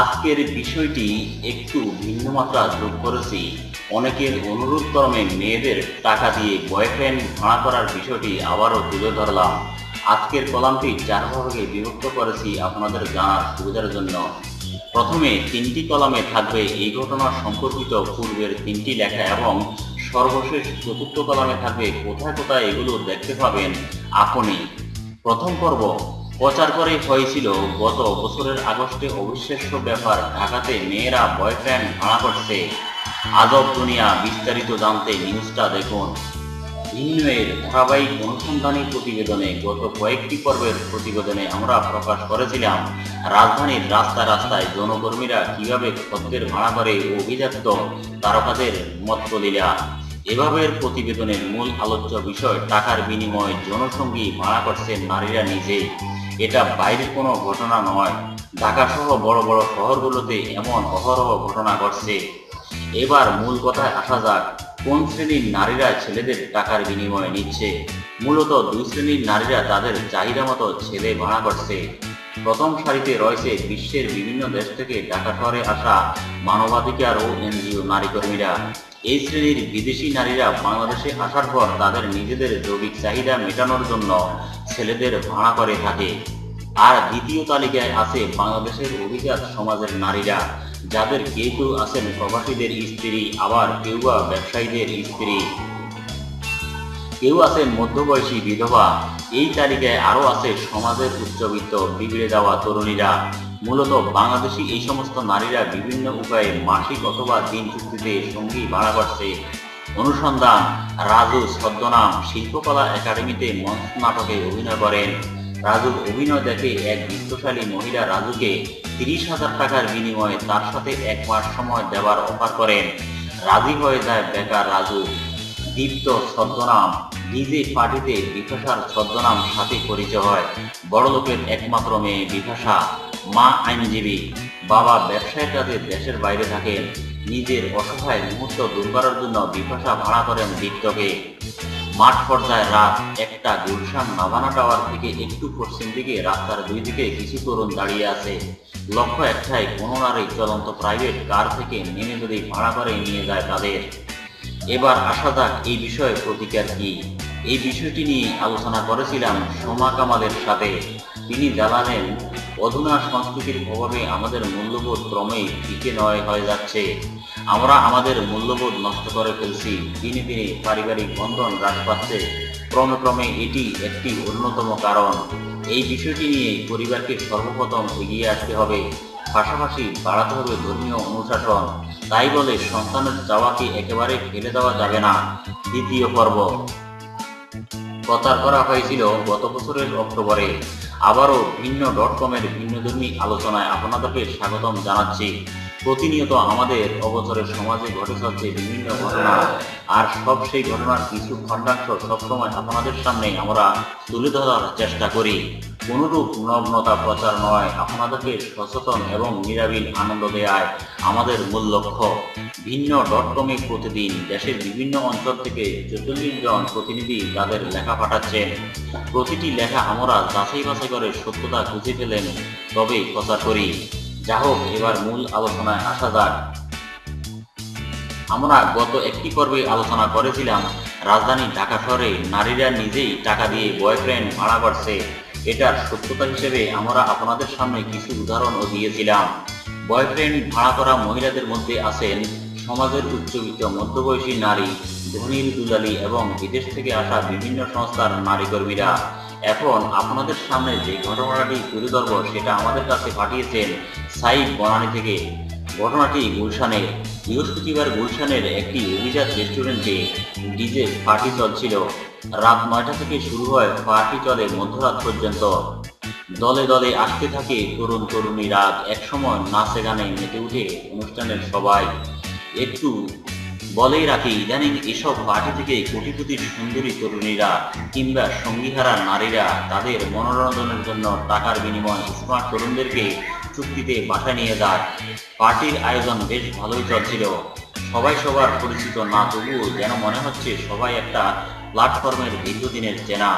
আজকের বিষয়টি একটু ভিন্ন মাত্রা যোগ করেছি। অনেকের অনুরোধ ক্রমে মেয়েদের টাকা দিয়ে বয়ফ্রেন্ড ভাড়া করার বিষয়টি আবারও তুলে ধরলাম। আজকের কলামটি চার ভাগে বিভক্ত করেছি আপনাদের জানার সুবিধার জন্য। প্রথমে তিনটি কলামে থাকবে এই ঘটনা সম্পর্কিত পূর্বের তিনটি লেখা এবং সর্বশেষ চতুর্থ কলামে থাকবে কোথায় কোথায় এগুলো দেখতে পাবেন আপনি। প্রথম পর্ব প্রচার করে হয়েছিল গত বছরের আগস্টে অবিশ্বাস্য ব্যাপার। ঢাকাতে মেয়েরা বয়ফ্রেন্ড ভাড়া করছে। আজব দুনিয়া, বিস্তারিত জানতে নিউজটা দেখুন। ভিন্নয়ের ধারাবাহিক অনুসন্ধানী প্রতিবেদনে গত কয়েকটি পর্বের প্রতিবেদনে আমরা প্রকাশ করেছিলাম, রাজধানীর রাস্তা রাস্তায় যৌনকর্মীরা কীভাবে খদ্দের ভাড়া করে অভিজাত তারকাদের মত্তলীলা এভাবের প্রতিবেদনের মূল আলোচ্য বিষয় টাকার বিনিময়ে জনসঙ্গী ভাড়া করছেন নারীরা নিজেই। এটা বাইরের কোনো ঘটনা নয়। ঢাকা সহ বড় বড় শহরগুলোতে এমন অহরহ ঘটনা ঘটছে। এবার মূল কথায় আসা যাক, কোন শ্রেণির নারীরা ছেলেদের টাকার বিনিময়ে নিচ্ছে? মূলত দুই শ্রেণির নারীরা তাদের চাহিদা মতো ছেলে ভাড়া করছে। প্রথম সারিতে রয়েছে বিশ্বের বিভিন্ন দেশ থেকে ঢাকা শহরে আসা মানবাধিকার ও এনজিও নারী কর্মীরা এই শ্রেণির বিদেশি নারীরা বাংলাদেশে আসার পর তাদের নিজেদের যৌবিক চাহিদা মেটানোর জন্য ছেলেদের ভাড়া করে থাকে। আর দ্বিতীয় তালিকায় আছে বাংলাদেশের অভিজাত সমাজের নারীরা, যাদের কেউ কেউ আছেন প্রবাসীদের স্ত্রী, আবার কেউ বা ব্যবসায়ীদের স্ত্রী। কেউ আছেন মধ্যবয়সী বিধবা, এই তালিকায় আরও আছে সমাজের উচ্চবিত্ত, বিগড়ে যাওয়া তরুণীরা। মূলত বাংলাদেশি এই সমস্ত নারীরা বিভিন্ন উপায়ে মাসিক অথবা দিন চুক্তিতে সঙ্গী ভাড়া করছে অনুসন্ধান রাজু ছদ্মনাম শিল্পকলা একাডেমিতে মঞ্চ নাটকে অভিনয় করেন। রাজুর অভিনয় দেখে এক বিত্তশালী মহিলা রাজুকে তিরিশ হাজার টাকার বিনিময়ে তার সাথে এক মাস সময় দেওয়ার অফার করেন। রাজি হয়ে যায় বেকার রাজু। দীপ্ত ছদ্মনাম ডিজে পার্টিতে বিপাশার ছদ্মনাম সাথে পরিচয় হয়। বড়লোকের একমাত্র মেয়ে বিপাশা মা আইনজীবী বাবা ব্যবসায়ের কাজে দেশের বাইরে থাকেন নিজের অসহায় মুহূর্ত দূর করার জন্য বিপাশা ভাড়া করেন দীপ্তকে মাঠ পর্যায়ে রাত একটা, গুলশান নাভানা টাওয়ার থেকে একটু পশ্চিম দিকে, রাস্তার দুই দিকে কিছু তরুণ দাঁড়িয়ে আছে। লক্ষ্য একটাই, কোনো নারী চলন্ত প্রাইভেট কার থেকে নেমে যদি ভাড়া করে নিয়ে যায় তাদের। এবার আসা যাক এই বিষয়ে প্রতিকার কি। এই বিষয়টি নিয়ে আলোচনা করেছিলাম সোমা কামালের সাথে। তিনি জানালেন, অধুনা সংস্কৃতির প্রভাবে আমাদের মূল্যবোধ ক্রমেই দিকে নয় হয়ে যাচ্ছে। আমরা আমাদের মূল্যবোধ নষ্ট করে ফেলছি। দিনে দিনে পারিবারিক বন্ধন হ্রাস পাচ্ছে। ক্রমে ক্রমে এটি একটি অন্যতম কারণ। এই বিষয়টি নিয়ে পরিবারকে সর্বপ্রথম এগিয়ে আসতে হবে। পাশাপাশি বাড়াতে হবে ধর্মীয় অনুশাসন। তাই বলে সন্তানের চাওয়াকে একেবারে ফেলে দেওয়া যাবে না। দ্বিতীয় পর্ব। প্রচার করা হয়েছিল গত বছরের অক্টোবরে। আবারও ভিন্ন ডট কমের ভিন্নধর্মী আলোচনায় আপনাদেরকে স্বাগতম জানাচ্ছি। প্রতিনিয়ত আমাদের অবসরের সমাজে ঘটে চলছে বিভিন্ন ঘটনা, আর সব সেই ঘটনার কিছু খণ্ডাংশ সবসময় আপনাদের সামনে আমরা তুলে ধরার চেষ্টা করি। কোনরূপ নগ্নতা প্রচার নয়। আপনাদেরকে সচেতন এবং নিরাবিল আনন্দ দেয়ায় আমাদের মূল লক্ষ্য। ভিন্ন ডট কমে প্রতিদিন দেশের বিভিন্ন অঞ্চল থেকে চল্লিশ জন প্রতিনিধি তাদের লেখা পাঠাচ্ছেন। প্রতিটি লেখা আমরা যাচাই বাছাই করে সত্যতা খুঁজে পেলেন তবে প্রচার করি। যা হোক, এবার মূল আলোচনায় আসা যাক। আমরা গত একটি পর্বে আলোচনা করেছিলাম, রাজধানী ঢাকা শহরে নারীরা নিজেই টাকা দিয়ে বয়ফ্রেন্ড ভাড়া করছে। এটার সত্যতা হিসেবে আমরা আপনাদের সামনে কিছু উদাহরণও দিয়েছিলাম। বয়ফ্রেন্ড ভাড়া করা মহিলাদের মধ্যে আছেন সমাজের উচ্চবিত্ত মধ্যবয়সী নারী, ধনীর দুলালি এবং বিদেশ থেকে আসা বিভিন্ন সংস্থার নারী কর্মীরা এখন আপনাদের সামনে যে ঘটনাটি তুলে ধরব সেটা আমাদের কাছে পাঠিয়েছেন সাইফ বনানী থেকে। ঘটনাটি গুলশানের বৃহস্পতিবার গুলশানের একটি অভিজাত রেস্টুরেন্টে ডিজে পার্টি চলছিল। রাত নয়টা থেকে শুরু হয় পার্টি চলে মধ্যরাত পর্যন্ত। দলে দলে আসতে থাকে তরুণ তরুণী রাত একসময় নাচে গানে মেতে উঠে অনুষ্ঠানের সবাই। একটু বলেই রাখি, ইদানিং এসব পার্টি থেকে কোটিপতির সুন্দরী তরুণীরা কিংবা সঙ্গীহারা নারীরা তাদের মনোরঞ্জনের জন্য টাকার বিনিময়ে স্মার্ট তরুণদেরকে চুক্তিতে বাসায় নিয়ে যায়। পার্টির আয়োজন বেশ ভালোই চলছিল। সবাই সবার পরিচিত না, তবুও যেন মনে হচ্ছে সবাই একটা প্ল্যাটফর্মের দীর্ঘদিনের চেনা।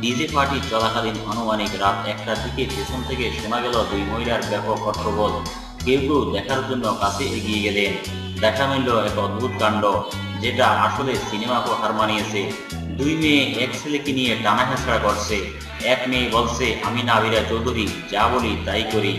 ডিজে পার্টি চলাকালীন আনুমানিক রাত একটার দিকে পেছন থেকে শোনা গেল দুই মহিলার ব্যাপক হট্টগোল কেউ কেউ দেখার জন্য কাছে এগিয়ে গেলেন। দেখা মিলল এক অদ্ভুত কাণ্ড, যেটা আসলে সিনেমাকে হার মানিয়েছে। দুই মেয়ে এক ছেলেকে নিয়ে টানা হেঁচড়া করছে। এক মেয়ে বলছে, আমি নাবিরা চৌধুরী, যা বলি তাই করি।